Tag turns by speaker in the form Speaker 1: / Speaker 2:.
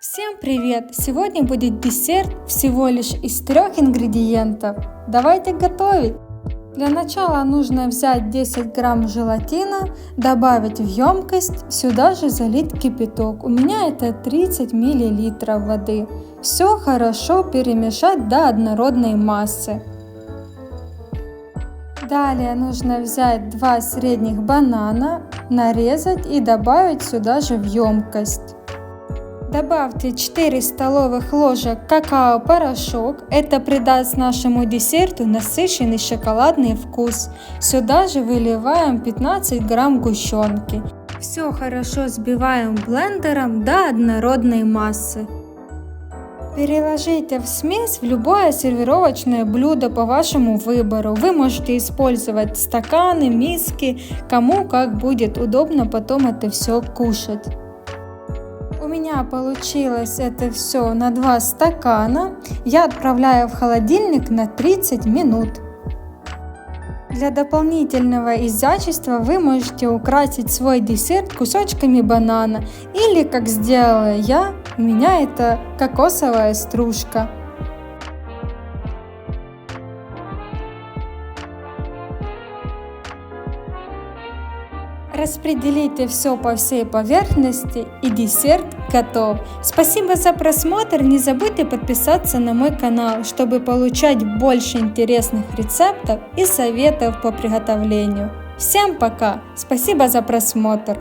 Speaker 1: Всем привет! Сегодня будет десерт всего лишь из трех ингредиентов. Давайте готовить! Для начала нужно взять 10 грамм желатина, добавить в емкость, сюда же залить кипяток. У меня это 30 миллилитров воды. Все хорошо перемешать до однородной массы. Далее нужно взять два средних банана, нарезать и добавить сюда же в емкость. Добавьте 4 столовых ложек какао-порошок. Это придаст нашему десерту насыщенный шоколадный вкус. Сюда же выливаем 15 грамм гущенки. Все хорошо взбиваем блендером до однородной массы. Переложите в смесь в любое сервировочное блюдо по вашему выбору. Вы можете использовать стаканы, миски, кому как будет удобно потом это все кушать. У меня получилось это все на 2 стакана. Я отправляю в холодильник на 30 минут. Для дополнительного изящества вы можете украсить свой десерт кусочками банана или, как сделала я, у меня это кокосовая стружка. Распределите все по всей поверхности и десерт готов. Спасибо за просмотр, не забудьте подписаться на мой канал, чтобы получать больше интересных рецептов и советов по приготовлению. Всем пока, спасибо за просмотр.